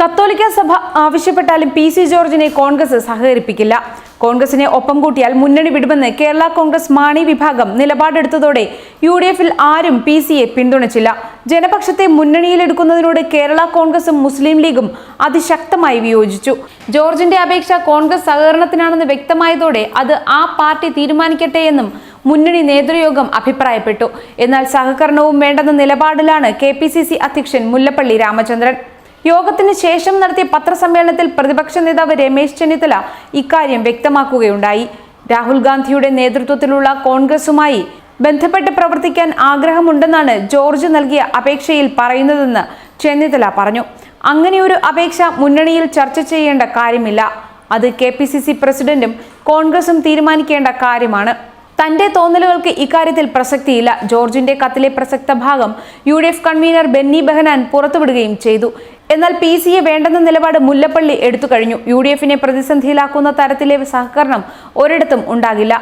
കത്തോലിക്ക സഭ ആവശ്യപ്പെട്ടാലും P C ജോർജിനെ കോൺഗ്രസ് സഹകരിപ്പിക്കില്ല. കോൺഗ്രസിനെ ഒപ്പം കൂട്ടിയാൽ മുന്നണി വിടുമെന്ന് കേരള കോൺഗ്രസ് മാണി വിഭാഗം നിലപാടെടുത്തതോടെ യു ഡി എഫിൽ ആരും പി സിയെ പിന്തുണച്ചില്ല. ജനപക്ഷത്തെ മുന്നണിയിലെടുക്കുന്നതിനോട് കേരള കോൺഗ്രസും മുസ്ലിം ലീഗും അതിശക്തമായി വിയോജിച്ചു. ജോർജിന്റെ അപേക്ഷ കോൺഗ്രസ് സഹകരണത്തിനാണെന്ന് വ്യക്തമായതോടെ അത് ആ പാർട്ടി തീരുമാനിക്കട്ടെ എന്നും മുന്നണി നേതൃയോഗം അഭിപ്രായപ്പെട്ടു. എന്നാൽ സഹകരണവും വേണ്ടെന്ന നിലപാടിലാണ് കെ അധ്യക്ഷൻ മുല്ലപ്പള്ളി രാമചന്ദ്രൻ. യോഗത്തിന് ശേഷം നടത്തിയ പത്രസമ്മേളനത്തിൽ പ്രതിപക്ഷ നേതാവ് രമേശ് ചെന്നിത്തല ഇക്കാര്യം വ്യക്തമാക്കുകയുണ്ടായി. രാഹുൽ ഗാന്ധിയുടെ നേതൃത്വത്തിലുള്ള കോൺഗ്രസുമായി ബന്ധപ്പെട്ട് പ്രവർത്തിക്കാൻ ആഗ്രഹമുണ്ടെന്നാണ് ജോർജ് നൽകിയ അപേക്ഷയിൽ പറയുന്നതെന്ന് ചെന്നിത്തല പറഞ്ഞു. അങ്ങനെയൊരു അപേക്ഷ മുന്നണിയിൽ ചർച്ച ചെയ്യേണ്ട കാര്യമില്ല. അത് കെ പ്രസിഡന്റും കോൺഗ്രസും തീരുമാനിക്കേണ്ട കാര്യമാണ്. തന്റെ തോന്നലുകൾക്ക് ഇക്കാര്യത്തിൽ പ്രസക്തിയില്ല. ജോർജിന്റെ കത്തിലെ പ്രസക്ത ഭാഗം U D F convener Benny Behanan പുറത്തുവിടുകയും ചെയ്തു. എന്നാൽ പി സിയെ വേണ്ടെന്ന നിലപാട് മുല്ലപ്പള്ളി എടുത്തു കഴിഞ്ഞു. യു ഡി എഫിനെ പ്രതിസന്ധിയിലാക്കുന്ന തരത്തിലെ സഹകരണം ഒരിടത്തും ഉണ്ടാകില്ല.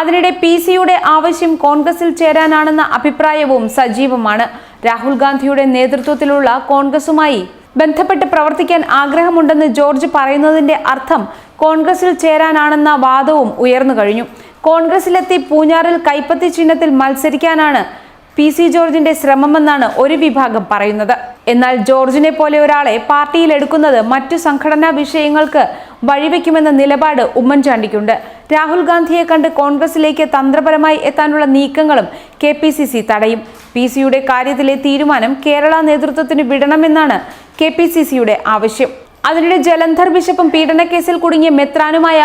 അതിനിടെ പി സിയുടെ ആവശ്യം കോൺഗ്രസിൽ ചേരാനാണെന്ന അഭിപ്രായവും സജീവമാണ്. രാഹുൽ ഗാന്ധിയുടെ നേതൃത്വത്തിലുള്ള കോൺഗ്രസുമായി ബന്ധപ്പെട്ട് പ്രവർത്തിക്കാൻ ആഗ്രഹമുണ്ടെന്ന് ജോർജ് പറയുന്നതിന്റെ അർത്ഥം കോൺഗ്രസിൽ ചേരാനാണെന്ന വാദവും ഉയർന്നു കഴിഞ്ഞു. കോൺഗ്രസിലെത്തി പൂഞ്ഞാറിൽ കൈപ്പത്തി ചിഹ്നത്തിൽ മത്സരിക്കാനാണ് പി സി ജോർജിന്റെ ശ്രമമെന്നാണ് ഒരു വിഭാഗം പറയുന്നത്. എന്നാൽ ജോർജിനെ പോലെ ഒരാളെ പാർട്ടിയിൽ എടുക്കുന്നത് മറ്റു സംഘടനാ വിഷയങ്ങൾക്ക് വഴിവെക്കുമെന്ന നിലപാട് ഉമ്മൻചാണ്ടിക്കുണ്ട്. രാഹുൽ ഗാന്ധിയെ കണ്ട് കോൺഗ്രസിലേക്ക് തന്ത്രപരമായി എത്താനുള്ള നീക്കങ്ങളും കെ പി സി സി തടയും. പി സിയുടെ കാര്യത്തിലെ തീരുമാനം കേരള നേതൃത്വത്തിന് വിടണമെന്നാണ് കെ പി സി സിയുടെ ആവശ്യം. അതിനിടെ ജലന്ധർ ബിഷപ്പും പീഡനക്കേസിൽ കുടുങ്ങിയ മെത്രാനുമായ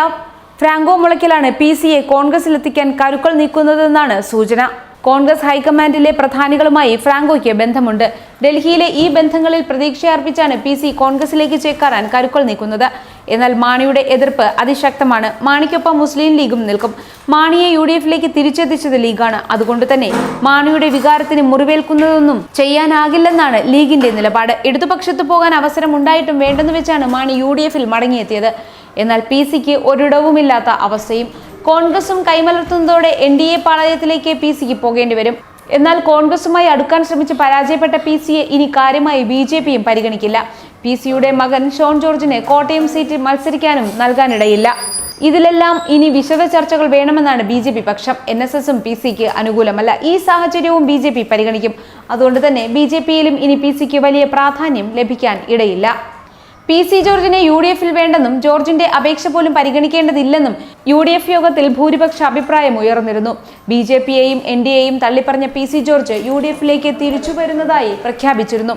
ഫ്രാങ്കോ മുളയ്ക്കലാണ് പി സിയെ കോൺഗ്രസിലെത്തിക്കാൻ കരുക്കൾ നീക്കുന്നതെന്നാണ് സൂചന. കോൺഗ്രസ് ഹൈക്കമാൻഡിലെ പ്രധാനികളുമായി ഫ്രാങ്കോയ്ക്ക് ബന്ധമുണ്ട്. ഡൽഹിയിലെ ഈ ബന്ധങ്ങളിൽ പ്രതീക്ഷയർപ്പിച്ചാണ് പി സി കോൺഗ്രസിലേക്ക് ചേക്കാറാൻ കരുക്കൾ നീക്കുന്നത്. എന്നാൽ മാണിയുടെ എതിർപ്പ് അതിശക്തമാണ്. മാണിക്കൊപ്പം മുസ്ലിം ലീഗും നിൽക്കും. മാണിയെ യു ഡി എഫിലേക്ക് തിരിച്ചെത്തിച്ചത് ലീഗാണ്. അതുകൊണ്ട് തന്നെ മാണിയുടെ വികാരത്തിന് മുറിവേൽക്കുന്നതൊന്നും ചെയ്യാനാകില്ലെന്നാണ് ലീഗിന്റെ നിലപാട്. ഇടതുപക്ഷത്ത് പോകാൻ അവസരം ഉണ്ടായിട്ടും വേണ്ടെന്ന് വെച്ചാണ് മാണി യു ഡി എഫിൽ മടങ്ങിയെത്തിയത്. എന്നാൽ പി സിക്ക് ഒരിടവുമില്ലാത്ത അവസ്ഥയും കോൺഗ്രസും കൈമലർത്തുന്നതോടെ എൻ ഡി എ പാളയത്തിലേക്ക് പി സിക്ക് പോകേണ്ടി വരും. എന്നാൽ കോൺഗ്രസുമായി അടുക്കാൻ ശ്രമിച്ച് പരാജയപ്പെട്ട പി സിയെ ഇനി കാര്യമായി ബി ജെ പിയും പരിഗണിക്കില്ല. പി സിയുടെ മകൻ ഷോൺ ജോർജിന് കോട്ടയം സീറ്റിൽ മത്സരിക്കാനും നൽകാനിടയില്ല. ഇതിലെല്ലാം ഇനി വിശദ ചർച്ചകൾ വേണമെന്നാണ് ബി ജെ പി പക്ഷം. എൻ എസ് എസും പി സിക്ക് അനുകൂലമല്ല. ഈ സാഹചര്യവും ബി ജെ പി പരിഗണിക്കും. അതുകൊണ്ട് തന്നെ ബി ജെ പിയിലും ഇനി പി സിക്ക് വലിയ പ്രാധാന്യം ലഭിക്കാൻ ഇടയില്ല. പി സി ജോർജിനെ യു ഡി എഫിൽ വേണ്ടെന്നും ജോർജിന്റെ അപേക്ഷ പോലും പരിഗണിക്കേണ്ടതില്ലെന്നും യു ഡി എഫ് യോഗത്തിൽ ഭൂരിപക്ഷ അഭിപ്രായം ഉയർന്നിരുന്നു. ബി ജെ പിയെയും എൻ ഡി എയും തള്ളിപ്പറഞ്ഞ P C George U D എഫിലേക്ക് തിരിച്ചു വരുന്നതായി പ്രഖ്യാപിച്ചിരുന്നു.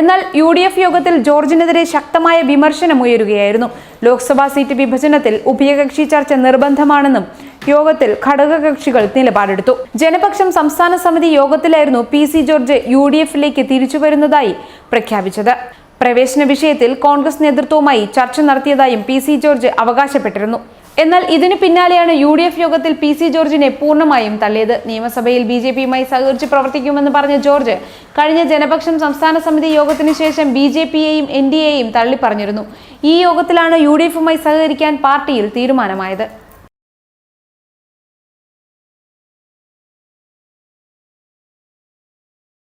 എന്നാൽ യു ഡി എഫ് യോഗത്തിൽ ജോർജിനെതിരെ ശക്തമായ വിമർശനം ഉയരുകയായിരുന്നു. ലോക്സഭാ സീറ്റ് വിഭജനത്തിൽ ഉഭയകക്ഷി ചർച്ച നിർബന്ധമാണെന്നും യോഗത്തിൽ ഘടകകക്ഷികൾ നിലപാടെടുത്തു. ജനപക്ഷം സംസ്ഥാന സമിതി യോഗത്തിലായിരുന്നു P C George U D എഫിലേക്ക് തിരിച്ചു വരുന്നതായി പ്രഖ്യാപിച്ചത്. പ്രവേശന വിഷയത്തിൽ കോൺഗ്രസ് നേതൃത്വവുമായി ചർച്ച നടത്തിയതായും പി സി ജോർജ് അവകാശപ്പെട്ടിരുന്നു. എന്നാൽ ഇതിനു പിന്നാലെയാണ് യു ഡി എഫ് യോഗത്തിൽ പി സി ജോർജിനെ പൂർണമായും തള്ളിയത്. നിയമസഭയിൽ ബി ജെ പിയുമായി സഹകരിച്ച് പ്രവർത്തിക്കുമെന്ന് പറഞ്ഞ ജോർജ് കഴിഞ്ഞ ജനപക്ഷം സംസ്ഥാന സമിതി യോഗത്തിനു ശേഷം ബി ജെ പിയെയും എൻ ഡി എയും തള്ളിപ്പറഞ്ഞിരുന്നു. ഈ യോഗത്തിലാണ് യു ഡി എഫുമായി സഹകരിക്കാൻ പാർട്ടിയിൽ തീരുമാനമായത്.